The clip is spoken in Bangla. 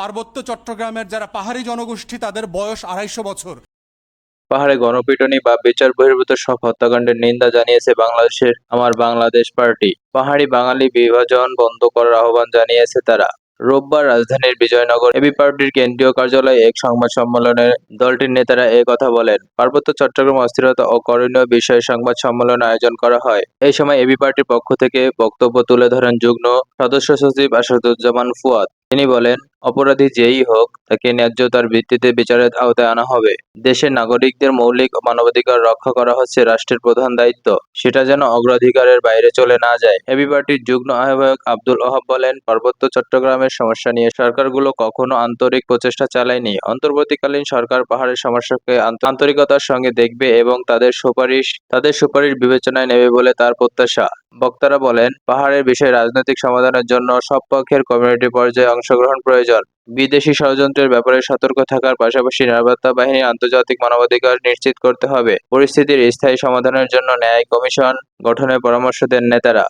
পার্বত্য চট্টগ্রামের যারা পাহাড়ি জনগোষ্ঠী, তাদের বয়স আড়াইশো বছর। পাহাড়ে গণপিটুনি বা বিচার বহির্ভূত সব হত্যাকাণ্ডের নিন্দা জানিয়েছে বাংলাদেশের আমার বাংলাদেশ পার্টি। পাহাড়ি বাঙালি বিভাজন বন্ধ করার আহ্বান জানিয়েছে তারা। রোববার রাজধানীর বিজয়নগর এবি পার্টির কেন্দ্রীয় কার্যালয়ে এক সংবাদ সম্মেলনে দলটির নেতারা এ কথা বলেন। পার্বত্য চট্টগ্রাম অস্থিরতা ও করণীয় বিষয়ে সংবাদ সম্মেলন আয়োজন করা হয়। এই সময় এবি পার্টির পক্ষ থেকে বক্তব্য তুলে ধরেন যুগ্ম সদস্য সচিব আসাদুজ্জামান ফুয়াদ। তিনি বলেন অপরাধী যেই হোক, তাকে ন্যায্যতার ভিত্তিতে বিচারের আওতায় আনা হবে। দেশের নাগরিকদের মৌলিক মানবাধিকার রক্ষা করা হচ্ছে রাষ্ট্রের প্রধান দায়িত্ব। সেটা যেন অগ্রাধিকারের বাইরে চলে না যায়। এবি পার্টির যুগ্ম আহ্বায়ক আব্দুল ওহাব বলেন, পার্বত্য চট্টগ্রামের সমস্যা নিয়ে সরকারগুলো কখনো আন্তরিক প্রচেষ্টা চালায়নি। অন্তর্বর্তীকালীন সরকার পাহাড়ের সমস্যাকে আন্ত- আন্তরিকতার সঙ্গে দেখবে এবং তাদের সুপারিশ তাদের সুপারিশ বিবেচনায় নেবে বলে তার প্রত্যাশা। বক্তারা বলেন, পাহাড়ের বিষয়ে রাজনৈতিক সমাধানের জন্য সব পক্ষের কমিউনিটি পর্যায়ে অংশগ্রহণ প্রয়োজন। বিদেশি ষড়যন্ত্রের ব্যাপারে সতর্ক থাকার পাশাপাশি নিরাপত্তা বাহিনী আন্তর্জাতিক মানবাধিকার নিশ্চিত করতে হবে। পরিস্থিতির স্থায়ী সমাধানের জন্য ন্যায় কমিশন গঠনের পরামর্শ দেন নেতারা।